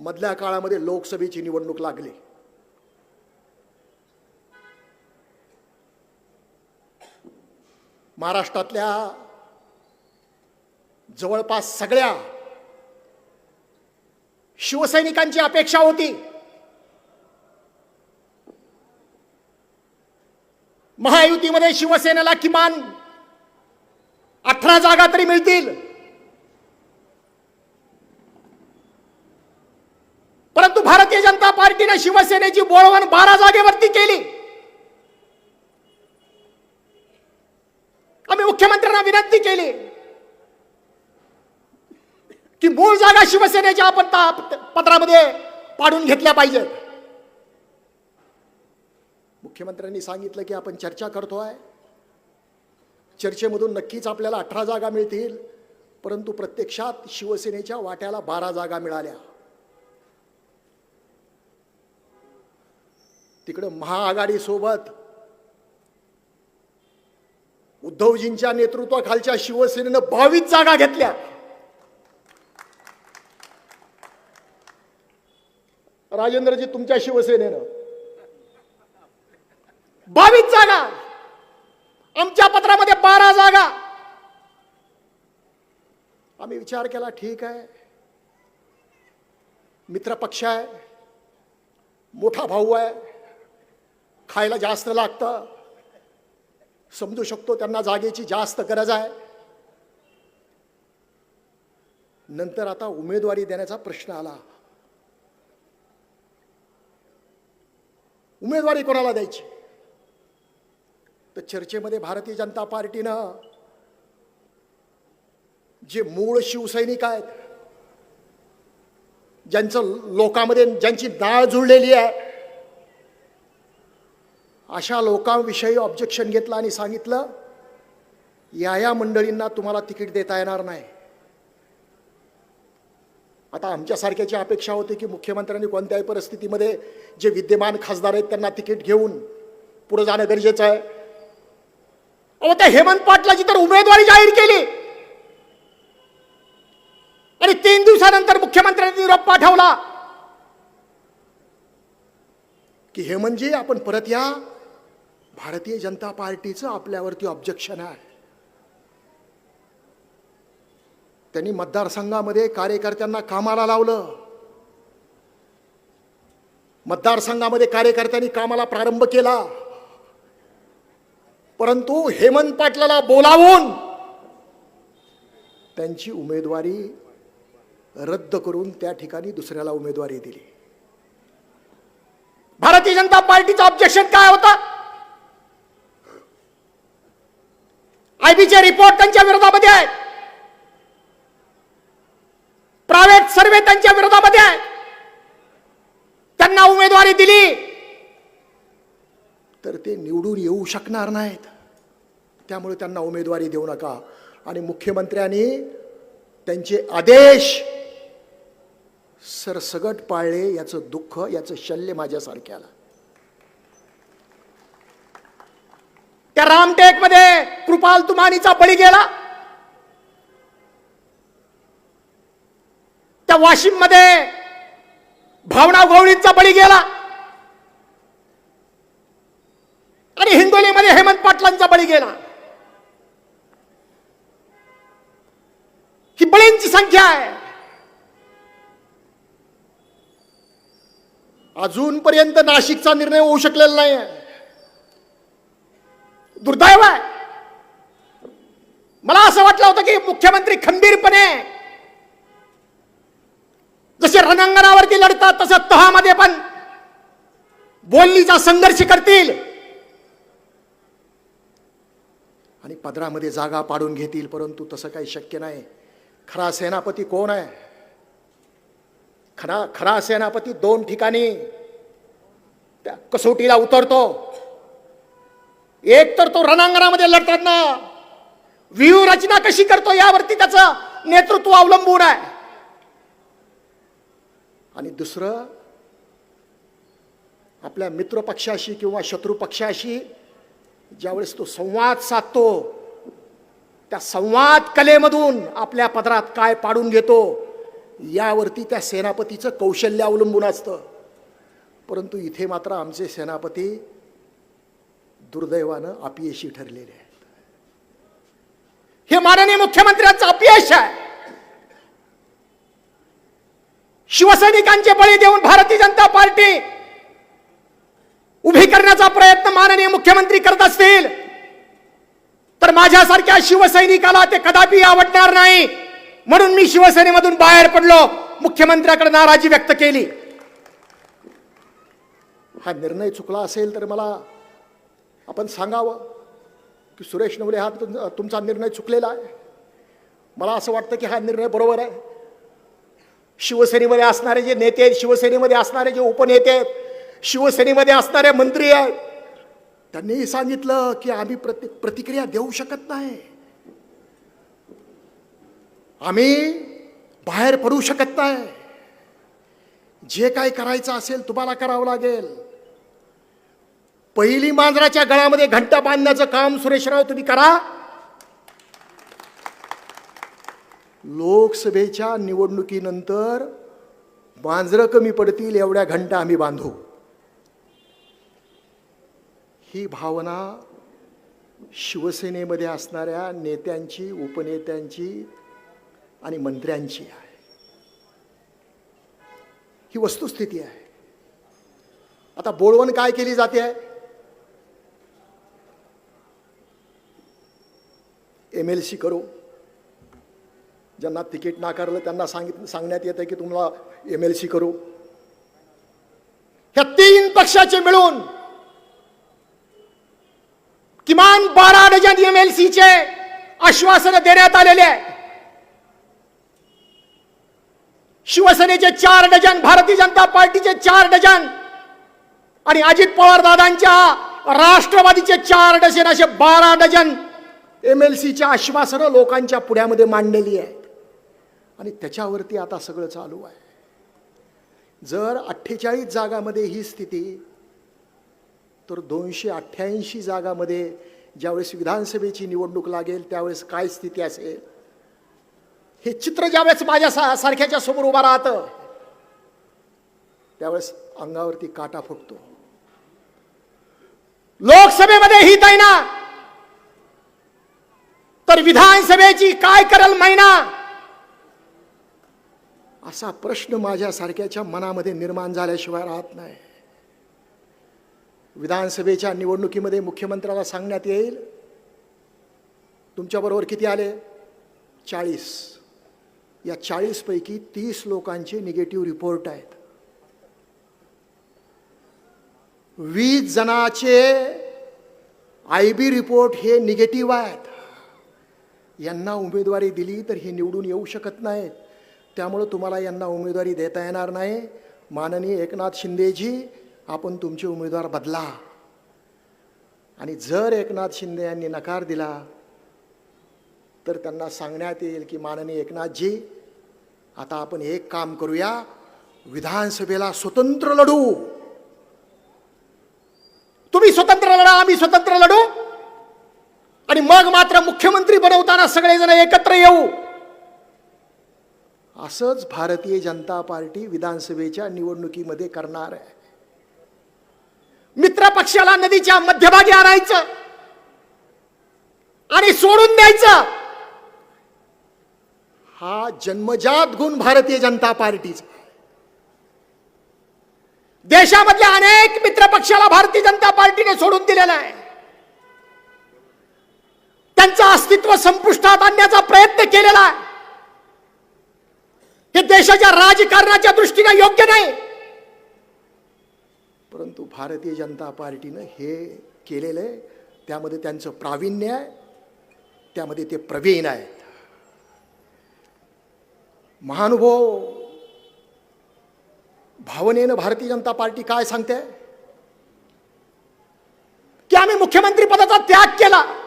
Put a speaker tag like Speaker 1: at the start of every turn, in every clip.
Speaker 1: मधल्या काळामध्ये लोकसभेची निवडणूक लागली. महाराष्ट्रातल्या जवळपास सगळ्या शिवसैनिकांची अपेक्षा होती. महायुतीमध्ये शिवसेनेला किमान अठरा जागा तरी मिळतील. परंतु भारतीय जनता पार्टीने शिवसेनेची बोळवण बारा जागेवरती केली. आम्ही मुख्यमंत्र्यांना विनंती केली की मूळ जागा शिवसेनेच्या आपण पत्रामध्ये पाडून घेतल्या पाहिजेत. मुख्यमंत्र्यांनी सांगितलं की आपण चर्चा करतोय. चर्चेमधून नक्कीच आपल्याला अठरा जागा मिळतील परंतु प्रत्यक्षात शिवसेनेच्या वाट्याला बारा जागा मिळाल्या. तिकडं महाआघाडीसोबत उद्धवजींच्या नेतृत्वाखालच्या शिवसेनेनं बावीस जागा घेतल्या. राजेंद्रजी तुमच्या शिवसेनेनं बावीस जागा. आमच्या पत्रामध्ये बारा जागा. आम्ही विचार केला ठीक आहे. मित्र पक्ष आहे. मोठा भाऊ आहे. खायला जास्त लागतं. समजू शकतो त्यांना जागेची जास्त गरज आहे. नंतर आता उमेदवारी देण्याचा प्रश्न आला. उमेदवारी कोणाला द्यायची? तर चर्चेमध्ये भारतीय जनता पार्टीनं जे मूळ शिवसैनिक आहेत ज्यांचं लोकांमध्ये ज्यांची नाळ जुळलेली आहे अशा लोकांविषयी ऑब्जेक्शन घेतलं आणि सांगितलं या या मंडळींना तुम्हाला तिकीट देता येणार नाही. आता आमच्यासारख्याची अपेक्षा होती की मुख्यमंत्र्यांनी कोणत्याही परिस्थितीमध्ये जे विद्यमान खासदार आहेत त्यांना तिकीट घेऊन पुढे जाणं गरजेचं आहे. अहो त्या हेमंत पाटलाची तर उमेदवारी जाहीर केली. आणि तीन दिवसानंतर मुख्यमंत्र्यांनी निरोप पाठवला. की हेमंतजी आपण परत या. भारतीय जनता पार्टीचं आपल्यावरती ऑब्जेक्शन आहे. त्यांनी मतदारसंघामध्ये कार्यकर्त्यांना कामाला लावलं. मतदारसंघामध्ये कार्यकर्त्यांनी कामाला प्रारंभ केला. परंतु हेमंत पाटलाला बोलावून त्यांची उमेदवारी रद्द करून त्या ठिकाणी दुसऱ्याला उमेदवारी दिली. भारतीय जनता पार्टीचं ऑब्जेक्शन काय होतं? आयबीचे रिपोर्ट त्यांच्या विरोधामध्ये आहेत प्रायव्हेट सर्वे त्यांच्या विरोधामध्ये आहे. त्यांना उमेदवारी दिली. तर ते निवडून येऊ शकणार नाहीत. त्यामुळे त्यांना उमेदवारी देऊ नका. आणि मुख्यमंत्र्यांनी त्यांचे आदेश सरसगट पाळले याचं दुःख याचं शल्य माझ्यासारख्याला. त्या रामटेक मध्ये कृपाल तुमानीचा बळी गेला. त्या वाशिममध्ये भावना गवळींचा बळी गेला. आणि हिंगोलीमध्ये हेमंत पाटलांचा बळी गेला. ही बळींची संख्या आहे. अजूनपर्यंत नाशिकचा निर्णय होऊ शकलेला नाही दुर्दैव आहे. मला असं वाटलं होतं की मुख्यमंत्री खंबीरपणे जसे रणांगणावरती लढतात तसं तहामध्ये पण बोलणीचा संघर्ष करतील. आणि पदरामध्ये जागा पाडून घेतील परंतु तसं काही शक्य नाही. खरा सेनापती कोण आहे? खरा खरा सेनापती दोन ठिकाणी त्या कसोटीला उतरतो. एक तर तो रणांगणामध्ये लढताना व्यूह रचना कशी करतो यावरती त्याचं नेतृत्व अवलंबून आहे. आणि दुसरं आपल्या मित्र पक्षाशी किंवा शत्रू पक्षाशी ज्यावेळेस तो संवाद साधतो त्या संवाद कलेमधून आपल्या पदरात काय पाडून घेतो यावरती त्या सेनापतीचं कौशल्य अवलंबून असतं. परंतु इथे मात्र आमचे सेनापती दुर्दैवानं अपयशी ठरलेले आहे हे माननीय मुख्यमंत्र्यांचं अपयश आहे. शिवसैनिकांचे बळी देऊन भारतीय जनता पार्टी उभी करण्याचा प्रयत्न माननीय मुख्यमंत्री करत असतील तर माझ्यासारख्या शिवसैनिकाला ते कदापि आवडणार नाही. म्हणून मी शिवसेनेमधून बाहेर पडलो. मुख्यमंत्र्याकडे नाराजी व्यक्त केली. हा निर्णय चुकला असेल तर मला आपण सांगावं. की सुरेश नवले हा तुम- तुमचा निर्णय चुकलेला आहे. मला असं वाटतं की हा निर्णय बरोबर आहे. शिवसेनेमध्ये असणारे जे नेते आहेत शिवसेनेमध्ये असणारे जे उपनेते आहेत शिवसेनेमध्ये असणारे मंत्री आहेत त्यांनी सांगितलं की आम्ही प्रति प्रतिक्रिया देऊ शकत नाही. आम्ही बाहेर पडू शकत नाही. जे काय करायचं असेल तुम्हाला करावं लागेल. पहिली मांजराच्या गळ्यामध्ये घंटा बांधण्याचं काम सुरेशराव तुम्ही करा. लोकसभेच्या निवडणुकीनंतर मांजरं कमी पडतील एवढ्या घंटा आम्ही बांधू. ही भावना शिवसेनेमध्ये असणाऱ्या नेत्यांची उपनेत्यांची आणि मंत्र्यांची आहे. ही वस्तुस्थिती आहे. आता बोळवण काय केली जाते? आहे एम एल सी करू. ज्यांना तिकीट नाकारलं त्यांना सांगित सांगण्यात येतं की तुम्हाला एम एल सी करू. ह्या तीन पक्षाचे मिळून किमान बारा डझन एम एल सीचे आश्वासन देण्यात आलेले आहे शिवसेनेचे चार डझन भारतीय जनता पार्टीचे चार डझन आणि अजित पवार दादांच्या राष्ट्रवादीचे चार डझन असे बारा डझन एम एल सीच्या आश्वासनं लोकांच्या पुढ्यामध्ये मांडलेली आहेत आणि त्याच्यावरती आता सगळं चालू आहे. जर अठ्ठेचाळीस जागामध्ये ही स्थिती तर दोनशे अठ्ठ्याऐंशी जागामध्ये ज्यावेळेस विधानसभेची निवडणूक लागेल त्यावेळेस काय स्थिती असेल? हे चित्र ज्यावेळेस माझ्या सा सारख्याच्या समोर उभं राहतं त्यावेळेस अंगावरती काटा फुटतो. लोकसभेमध्ये ही दैना तर विधानसभेची काय करल महिना असा प्रश्न माझ्या सारख्याच्या मनामध्ये निर्माण झाल्याशिवाय राहत नाही. विधानसभेच्या निवडणुकीमध्ये मुख्यमंत्र्याला सांगण्यात येईल तुमच्याबरोबर किती आले? चाळीस. या चाळीसपैकी तीस लोकांचे निगेटिव्ह रिपोर्ट आहेत. वीस जणाचे आय बी रिपोर्ट हे निगेटिव्ह आहेत. यांना उमेदवारी दिली तर हे निवडून येऊ शकत नाहीत त्यामुळं तुम्हाला यांना उमेदवारी देता येणार नाही. माननीय एकनाथ शिंदेजी आपण तुमचे उमेदवार बदला. आणि जर एकनाथ शिंदे यांनी नकार दिला तर त्यांना सांगण्यात येईल की माननीय एकनाथजी आता आपण एक काम करूया. विधानसभेला स्वतंत्र लढू. तुम्ही स्वतंत्र लढा आम्ही स्वतंत्र लढू. आणि मग मात्र मुख्यमंत्री बनवताना सगळेजण एकत्र येऊ. असंच भारतीय जनता पार्टी विधानसभेच्या निवडणुकीमध्ये करणार आहे. मित्र पक्षाला नदीच्या मध्यभागी आणायचं आणि सोडून द्यायचं. हा जन्मजात गुण भारतीय जनता पार्टीचा देशामधल्या अनेक मित्र पक्षाला भारतीय जनता पार्टीने सोडून दिलेला आहे. त्यांचं अस्तित्व संपुष्टात आणण्याचा प्रयत्न केलेला आहे. हे देशाच्या राजकारणाच्या दृष्टीने योग्य नाही. परंतु भारतीय जनता पार्टीनं हे केलेलं आहे. त्यामध्ये त्यांचं प्रावीण्य आहे. त्यामध्ये ते प्रवीण आहे. महानुभव भावनेनं भारतीय जनता पार्टी काय सांगते? की आम्ही मुख्यमंत्री पदाचा त्याग केला.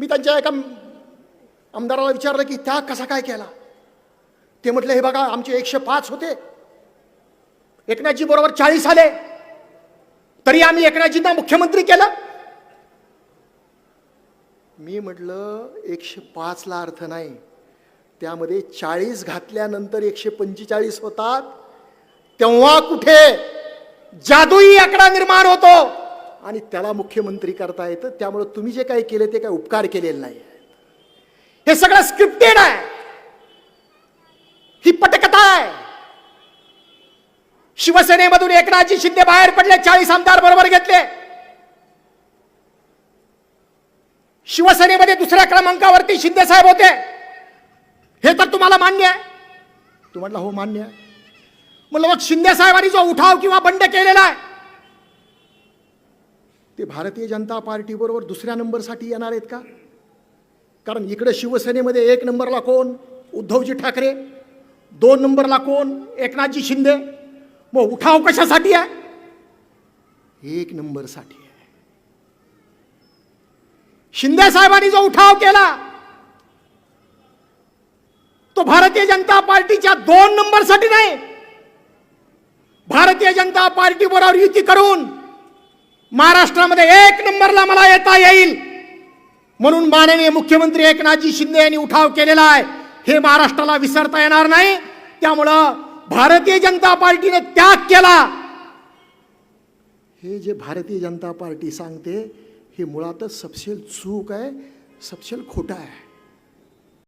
Speaker 1: मी त्यांच्या एका आमदाराला विचारलं की त्या कसा काय केला? ते म्हटलं हे बघा आमचे एकशे पाच होते. एकनाथजी बरोबर चाळीस आले. तरी आम्ही एकनाथजींना मुख्यमंत्री केलं. मी म्हटलं एकशे पाचला अर्थ नाही. त्यामध्ये चाळीस घातल्यानंतर एकशे पंचेचाळीस होतात. तेव्हा कुठे जादुई आकडा निर्माण होतो. आणि त्याला मुख्यमंत्री करता येतं. त्यामुळं तुम्ही जे काही केले ते काही उपकार केलेले नाही हे सगळं स्क्रिप्टेड आहे. ही पटकथा आहे. शिवसेनेमधून एकनाथजी शिंदे बाहेर पडले चाळीस आमदार बरोबर घेतले. शिवसेनेमध्ये दुसऱ्या क्रमांकावरती शिंदे साहेब होते. हे तर तुम्हाला मान्य आहे. तू म्हटलं हो मान्य आहे. म्हणलं मग शिंदे साहेबांनी जो उठाव किंवा बंड केलेला आहे ते भारतीय जनता पार्टी बरोबर दुसऱ्या नंबरसाठी येणार आहेत का? कारण इकडे शिवसेनेमध्ये एक नंबरला कोण? उद्धवजी ठाकरे. दोन नंबरला कोण? एकनाथजी शिंदे. मग उठाव कशासाठी आहे? एक नंबरसाठी आहे. शिंदे साहेबांनी जो उठाव केला तो भारतीय जनता पार्टीच्या दोन नंबरसाठी नाही. भारतीय जनता पार्टी बरोबर युती करून महाराष्ट्रामध्ये एक नंबरला मला येता येईल. म्हणून माननीय मुख्यमंत्री एकनाथजी शिंदे यांनी उठाव केलेला आहे. हे महाराष्ट्राला विसरता येणार नाही. त्यामुळं भारतीय जनता पार्टीने त्याग केला. हे जे भारतीय जनता पार्टी सांगते हे मुळातच सपशेल चूक आहे सपशेल खोटं आहे.